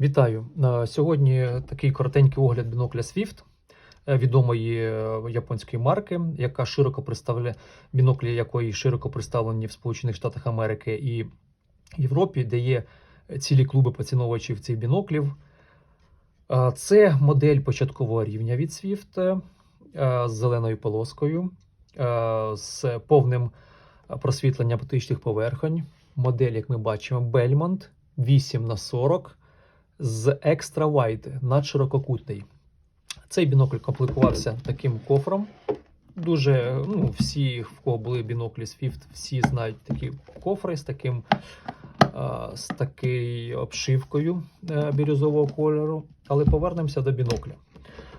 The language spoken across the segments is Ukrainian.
Вітаю! Е, Сьогодні такий коротенький огляд бінокля Swift, е, відомої е, японської марки, яка широко представляє біноклі, якої широко представлені в Сполучених Штатах Америки і Європі, де є цілі клуби поціновувачів цих біноклів. Це модель початкового рівня від Swift з зеленою полоскою, з повним просвітленням оптичних поверхонь. Модель, як ми бачимо, Belmont 8 на 40 з екстра wide надширококутний. Цей бінокль комплектувався таким кофром. Дуже, ну, всі, в кого були біноклі Swift, всі знають такі кофри з таким з такою обшивкою е, бірюзового кольору. Але повернемося до бінокля.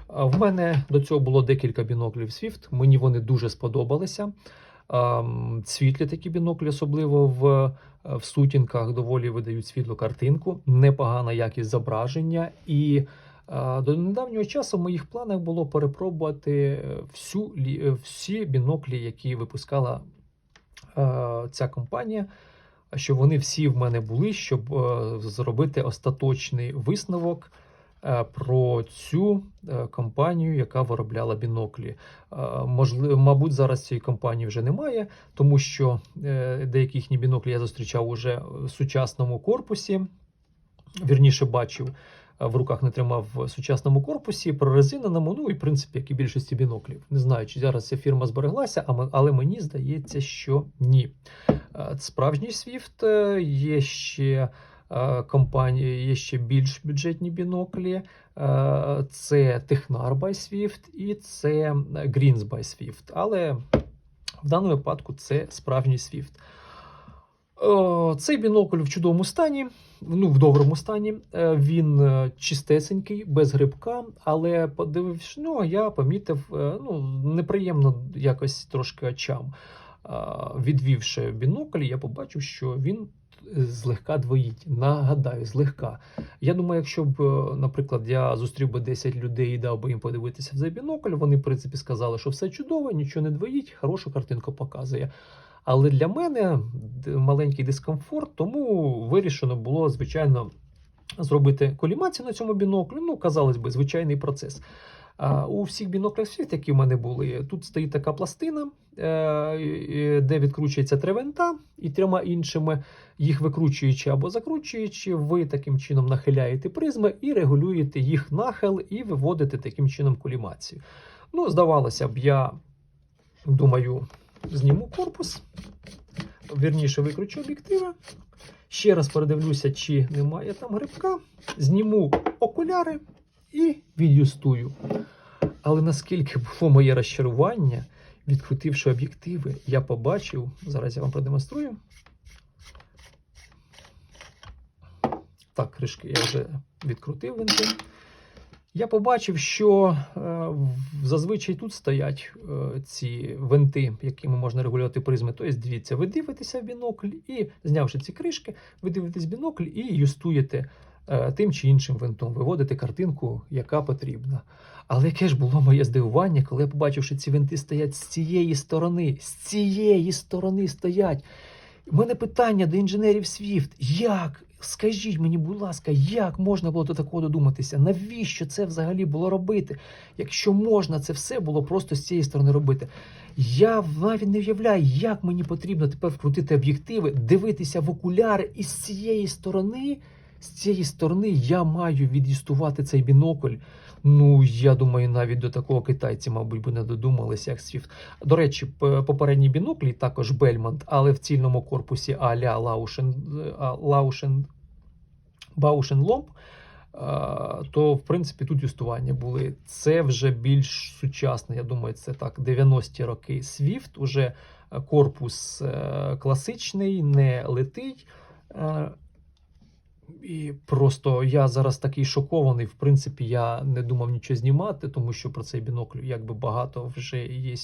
В мене до цього було декілька біноклів Swift. Мені вони дуже сподобалися. Світлі такі біноклі, особливо в в сутінках доволі видають світлу картинку, непогана якість зображення. І е, до недавнього часу в моїх планах було перепробувати всю, е, всі біноклі, які випускала е, ця компанія, щоб вони всі в мене були, щоб е, зробити остаточний висновок. Е, Про цю е, компанію, яка виробляла біноклі. Можливо, мабуть, зараз цієї компанії вже немає, тому що е, деякі їхні біноклі я зустрічав уже в сучасному корпусі. Вірніше бачив, е, в руках не тримав в сучасному корпусі, прорезиненому, ну і в принципі, як і більшості біноклів. Не знаю, чи зараз ця фірма збереглася, але мені здається, що ні. Е, Справжній е, є ще. Е, Компанії є ще більш бюджетні біноклі. Е, Це Technar by Swift і це Greens by Swift. Але в даному випадку це справжній Swift. Цей бінокль в чудовому стані, ну в доброму стані. Е, Він чистесенький, без грибка, але подивившись, ну, я помітив ну, неприємно якось трошки очам. Відвівши бінокль, я побачив, що він злегка двоїть. Нагадаю, злегка. Я думаю, якщо б, е, наприклад, я зустрів би 10 людей і дав би їм подивитися в цей бінокль, вони, в принципі, сказали, що все чудово, нічого не двоїть, хорошу картинку показує. Але для мене маленький дискомфорт, тому вирішено було, звичайно, зробити колімацію на цьому біноклю. Ну, казалось би, звичайний процес. У всіх біноклях світ, які в мене були, тут стоїть така пластина, е, де відкручується три винта, і трьома іншими, їх викручуючи або закручуючи, ви таким чином нахиляєте призми і регулюєте їх нахил, і виводите таким чином колімацію. Ну, здавалося б, я думаю, зніму корпус, вірніше викручу об'єктива. Ще раз передивлюся, чи немає там грибка. Зніму окуляри і від'юстую. Але наскільки було моє розчарування, відкрутивши об'єктиви, я побачив, зараз я вам продемонструю. Так, кришки я вже відкрутив винти. Я побачив, що е, зазвичай тут стоять е, ці винти, якими можна регулювати призми. Тобто, дивіться, ви дивитеся в бінокль і, знявши ці кришки, ви дивитесь в бінокль і юстуєте тим чи іншим винтом, виводите картинку, яка потрібна. Але яке ж було моє здивування, коли я побачив, що ці винти стоять з цієї сторони, з цієї сторони стоять. У мене питання до інженерів Swift. Як? Скажіть мені, будь ласка, як можна було до такого додуматися? Навіщо це взагалі було робити? Якщо можна це все було просто з цієї сторони робити. Я навіть не уявляю, як мені потрібно тепер вкрутити об'єктиви, дивитися в окуляри, і з цієї сторони, з цієї сторони я маю від'їстувати цей бінокль. Ну, я думаю, навіть до такого китайці, мабуть, би не додумалися, як Swift. До речі, п- попередні біноклі також Бельмонт, але в цільному корпусі а-ля Лаушен, а, Лаушен, Баушен Ломб, то в принципі тут юстування були. Це вже більш сучасне, я думаю, це так, 90-ті роки Swift, уже е, корпус е, класичний, не летить. І просто я зараз такий шокований. В принципі, я не думав нічого знімати, тому що про цей бінокль якби багато вже є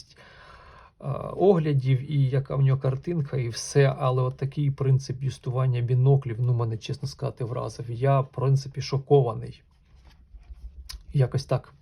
оглядів, і яка в нього картинка, і все. Але от такий принцип юстування біноклів, ну мене чесно сказати, вразив. Я, в принципі, шокований. Якось так.